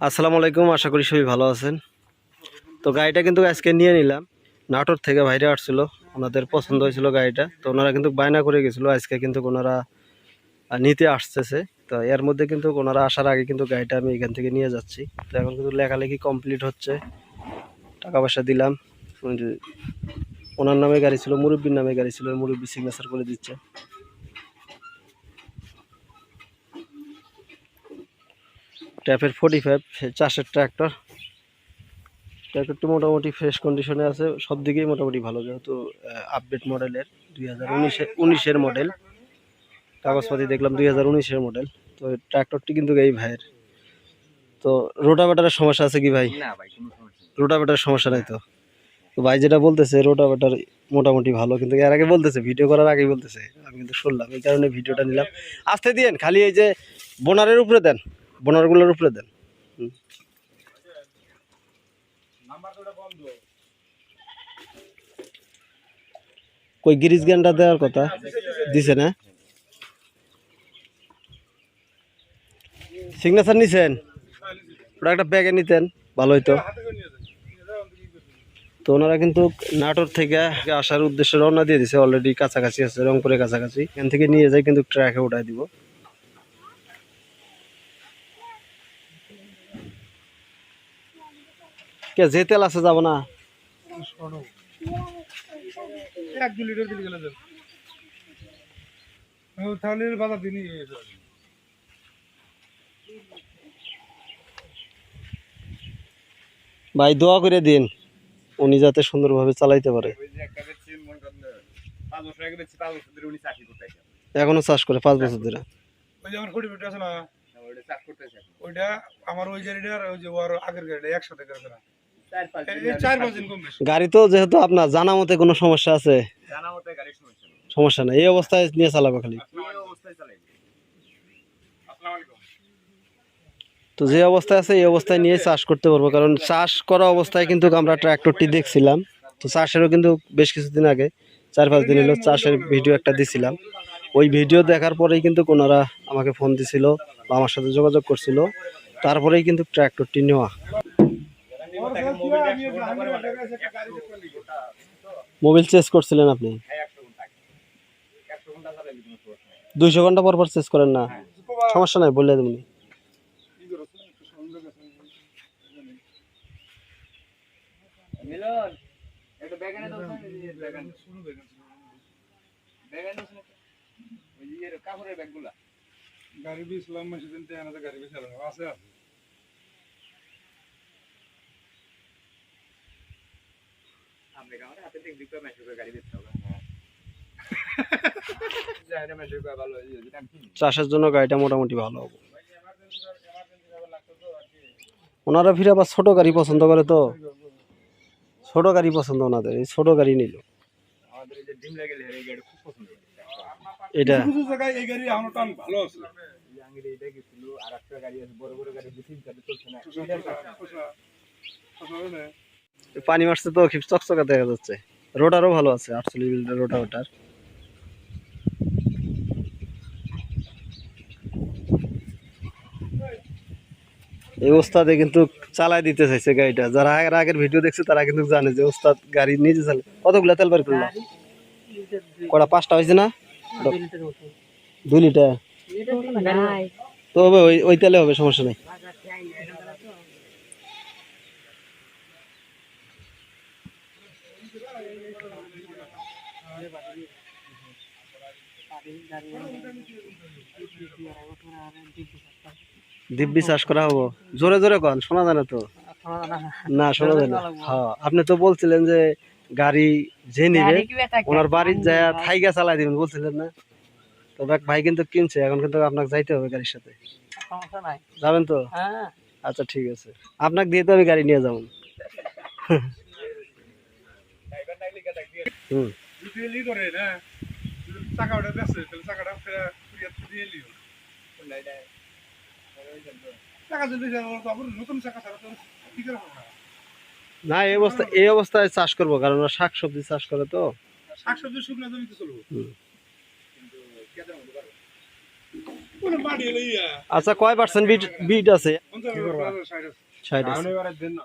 আসসালামু আলাইকুম, আশা করি সবাই ভালো আছেন। তো গাড়িটা কিন্তু আজকে নিয়ে নিলাম। নাটোর থেকে বাইরে আসছিল, ওনাদের পছন্দ হয়েছিল গাড়িটা। তো ওনারা কিন্তু বায়না করে গেছিল, আজকে কিন্তু ওনারা নিতে আসতেছে। তো এর মধ্যে কিন্তু ওনারা আসার আগে কিন্তু গাড়িটা আমি এখান থেকে নিয়ে যাচ্ছি। তো এখন কিন্তু লেখালেখি কমপ্লিট হচ্ছে। টাকা পয়সা দিলাম। ওনার নামে গাড়ি ছিল, মুরব্বীর নামে গাড়ি ছিল, মুরব্বী সিগনেচার করে দিচ্ছে। ট্যাপের ফোর্টি ফাইভ চাষের ট্র্যাক্টর ট্র্যাক্টরটি মোটামুটি ফ্রেশ কন্ডিশনে আছে সব দিকেই মোটামুটি ভালো যেহেতু আপডেট মডেলের দুই হাজার উনিশে উনিশের মডেল কাগজপাতি দেখলাম দুই হাজার উনিশের মডেল তো ট্র্যাক্টরটি কিন্তু এই ভাইয়ের। তো রোটাভেটারের সমস্যা আছে কি ভাই? রোটাভেটারের সমস্যা নাই। তো? তো ভাই যেটা বলতেছে রোটাভেটার মোটামুটি ভালো কিন্তু এর আগে বলতেছে ভিডিও করার আগেই বলতেছে। আমি কিন্তু শুনলাম এই কারণে ভিডিওটা নিলাম। আসতে দিয়েন খালি এই যে বোনারের উপরে দেন। বোনারগুলোর উপরে দেন। কই গিরিজ জ্ঞানটা দেওয়ার কথা? দিছে না? সিগনেচার নিছেন? ওটা একটা ব্যাগে নিতেন, ভালো হইতো। তো ওনারা কিন্তু নাটোর থেকে আসার উদ্দেশ্যে রওনা দিয়ে দিছে অলরেডি কাছাকাছি আছে, রংপুরের কাছাকাছি। এখান থেকে নিয়ে যাই, কিন্তু ট্র্যাকে উঠাই দিব। কে যে তেল আছে যাব না। এক দু লিটার দিলে গেলে যাবে। ও, তাহলে দিনই ভাই দোয়া করে দিন উনি যাতে সুন্দরভাবে চালাইতে পারে। এখনও চাষ করে পাঁচ বছর ধরে। ওই যে আমার খুঁটি পেটে আছে না? ওইটা আমার ওই গাড়িটা আর ওই যে ওর আগের গাড়িটা একসাথে করে গাড়ি তো যেহেতু আপনার জানা মতে কোনো সমস্যা আছে। সমস্যা নেই। এই অবস্থায় নিয়ে চালাবে খালি। এই অবস্থায় চালাই আসসালামু আলাইকুম। তো যে অবস্থায় আছে এই অবস্থায় নিয়ে চাষ করতে পারব। কারণ চাষ করা অবস্থায় কিন্তু আমরা ট্র্যাক্টরটি দেখছিলাম। তো চাষেরও কিন্তু বেশ কিছুদিন আগে চার পাঁচ দিন হলো চাষের ভিডিও একটা দিছিলাম। ওই ভিডিও দেখার পরেই কিন্তু ওনারা আমাকে ফোন দিছিল বা আমার সাথে যোগাযোগ করছিল। তারপরেই কিন্তু ট্র্যাক্টরটি নেওয়া। মোবিল চেস করছিলেন আপনি? নেই। দুইশো ঘণ্টা পর পর চেস করেন না? সমস্যা নাই বললে তুমি মিলন একটা ব্যাগানে দাও ব্যাগান ব্যাগান দাও ওই যে ইয়ের কাপড়ের ব্যাগগুলা গাড়ি বি ইসলাম মসজিদ তে আনাতে গাড়ি বি চালানো আছে আপনি দেখবি মেশো করে গাড়ি হবে হয়ে চাষের জন্য গাড়িটা মোটামুটি ভালো হবে ওনারা ফিরে আবার ছোট গাড়ি পছন্দ করে তো ছোট গাড়ি পছন্দ ওনাদের এই ছোট গাড়ি নিল আমাদের এই যে ডিম লাগেলে এই গাড়ি এটা গাড়ি আমার টান ভালো আছে জাহাঙ্গীর এটা গেছিল আর একটা গাড়ি আছে বড় বড় গাড়ি তিন চারটে চলছে না পানি মারছে তো খুব চকচকা দেখা যাচ্ছে। রোডারও ভালো আছে আটচল্লিশ মিটার রোটা ওটার। এই ওস্তাদে কিন্তু চালাই দিতে চাইছে গাড়িটা। যারা আগের আগের ভিডিও দেখছে তারা কিন্তু জানে যে ওস্তাদ গাড়ি নিজে চালে কতগুলা তেল বার করল? কটা পাঁচটা হয়েছে না? দুই লিটার তো হবে ওই ওই তেলে হবে সমস্যা নেই। দিব্যি চাষ করা হব। জোরে জোরে কন শোনা যায় না তো? না শোনা যায় না। হ্যাঁ আপনি তো বলছিলেন যে গাড়ি যে নিবে ওনার বাড়ির যায় থাইগা চালাই দিবেন বলছিলেন না? তো দেখ ভাই কিন্তু কিনছে এখন কিন্তু আপনাকে যাইতে হবে গাড়ির সাথে। যাবেন তো? হ্যাঁ। আচ্ছা ঠিক আছে। আপনাকে দিয়ে তো আমি গাড়ি নিয়ে যাব। হুম। যদি করে না যদি ওটা বেসে তাহলে চাকাটা ফেরা ফিরিয়ে দিয়ে লিও চাকা যদি আবার নতুন চাকা ছাড়া তো ঠিক আছে না। না এই অবস্থা এই অবস্থায় চাষ করব কারণ শাক সবজি চাষ করে তো। শাকসবজি শুকনো জমিতে চলবো। আচ্ছা কয় পার্সেন্ট বিট বিট আছে? তো সাইড আছে। ষাট আছে। আমি এবারে দিন না।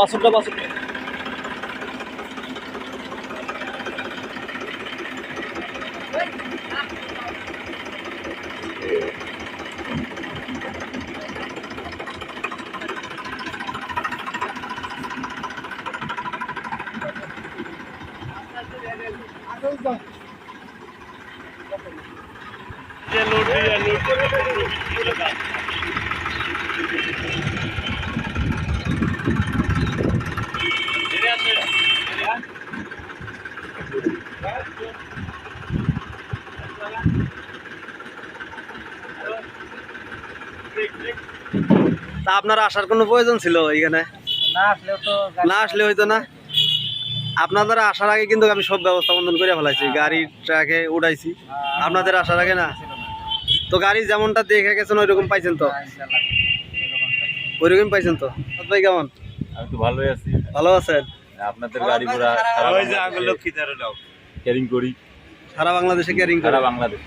বীজ দিয়ে চাষ করা সম্ভব না বাসুরটা আপনার আসার কোনো প্রয়োজন ছিল এখানে? না আসলেও তো না আসলে হইতো না? আপনাদের আসার আগে কিন্তু আমি সব ব্যবস্থা বন্ধন করে ফেলাইছি গাড়ি ট্রাকে উঠাইছি। আপনাদের আসার আগে না? তো গাড়ি যেমনটা দেখে গেছেন ওইরকম পাইছেন তো? ওইরকম পাইছেন তো? ভাই কেমন? আমি তো ভালোই আছি। ভালো আছেন? আপনাদের গাড়ি ঘোড়া ক্যারিং করি। সারা বাংলাদেশে ক্যারিং করে। সারা বাংলাদেশ।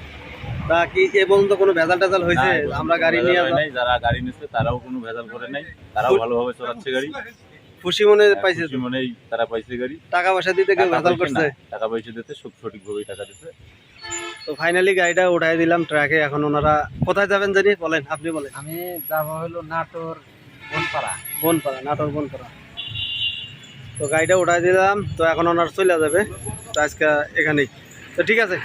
তা কি এ পর্যন্ত কোনো ভেজাল টেজাল হয়েছে? আমরা গাড়ি নিয়ে হয় নাই, যারা গাড়ি নিচ্ছে তারাও কোনো ভেজাল করে নাই তারাও ভালোভাবে চালাচ্ছে গাড়ি। খুশি মনে পাইছে খুশি মনেই তারা পাইছে গাড়ি। টাকা পয়সা দিতে কেউ ভেজাল করছে? টাকা পয়সা দিতে সব সঠিকভাবেই টাকা দিতে। তো ফাইনালি গাড়িটা উঠাই দিলাম ট্রাকে এখন ওনারা কোথায় যাবেন জানি? বলেন আপনি বলেন। আমি যাব হলো নাটোর বনপাড়া। বনপাড়া নাটোর বনপাড়া। তো গাড়িটা উঠাই দিলাম তো এখন ওনার চলে যাবে। তো আজকে এখানেই। তো ঠিক আছে।